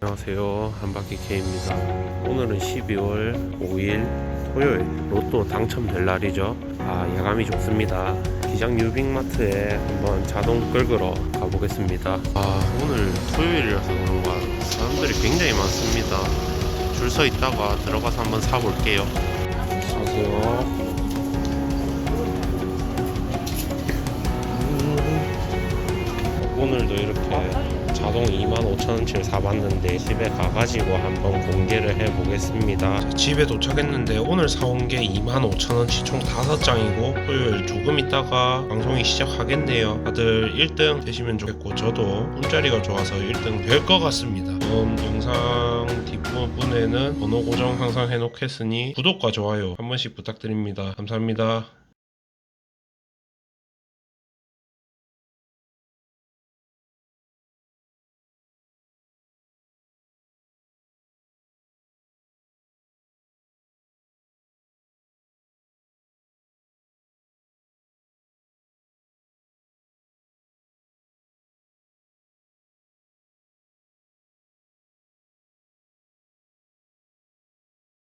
안녕하세요. 한바퀴 K입니다. 오늘은 12월 5일 토요일. 로또 당첨될 날이죠. 아 예감이 좋습니다. 기장 유빅마트에 한번 자동 끌그러 가보겠습니다. 아 오늘 토요일이라서 그런가 사람들이 굉장히 많습니다. 줄 서 있다가 들어가서 한번 사볼게요. 안녕하세요 오늘도 이렇게 자동 25,000원치를 사봤는데 집에 가가지고 한번 공개를 해보겠습니다. 집에 도착했는데 오늘 사온 게 25,000원치 총 5장이고 토요일 조금 있다가 방송이 시작하겠네요. 다들 1등 되시면 좋겠고 저도 운자리가 좋아서 1등 될 것 같습니다. 이번 영상 뒷부분에는 번호 고정 항상 해놓겠으니 구독과 좋아요 한 번씩 부탁드립니다. 감사합니다